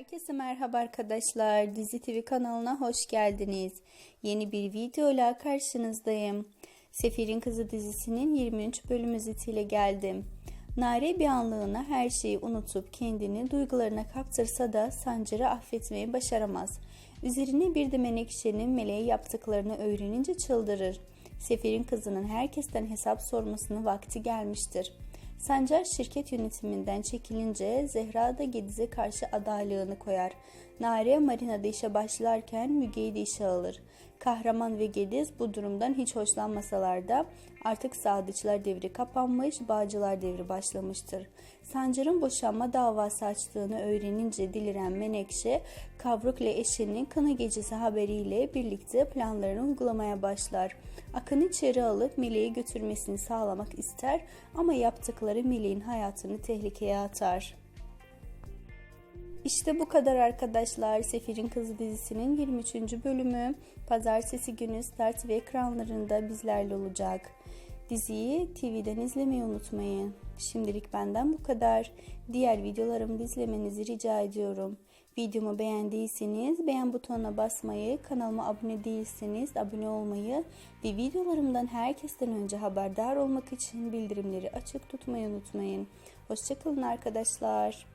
Herkese merhaba arkadaşlar. Dizi TV kanalına hoş geldiniz. Yeni bir videoyla karşınızdayım. Sefir'in Kızı dizisinin 23 bölüm özetiyle geldim. Nare bir anlığına her şeyi unutup kendini duygularına kaptırsa da Sancar'ı affetmeyi başaramaz. Üzerine bir de Menekşe'nin meleğe yaptıklarını öğrenince çıldırır. Sefir'in kızının herkesten hesap sormasını vakti gelmiştir. Sancar şirket yönetiminden çekilince Zehra da Gediz'e karşı adaylığını koyar. Nare marinada işe başlarken Müge'yi de işe alır. Kahraman ve Gediz bu durumdan hiç hoşlanmasalar da artık Sadıçlar devri kapanmış, Bağcılar devri başlamıştır. Sancar'ın boşanma davası açtığını öğrenince diliren Menekşe, Kavruk ile eşinin kına gecesi haberiyle birlikte planlarını uygulamaya başlar. Akın'ı içeri alıp Meleği götürmesini sağlamak ister ama yaptıkları Meleğin hayatını tehlikeye atar. İşte bu kadar arkadaşlar. Sefir'in Kızı dizisinin 23. bölümü pazartesi günü Start ve ekranlarında bizlerle olacak. Diziyi TV'den izlemeyi unutmayın. Şimdilik benden bu kadar. Diğer videolarımı izlemenizi rica ediyorum. Videomu beğendiyseniz beğen butonuna basmayı, kanalıma abone değilseniz abone olmayı ve videolarımdan herkesten önce haberdar olmak için bildirimleri açık tutmayı unutmayın. Hoşçakalın arkadaşlar.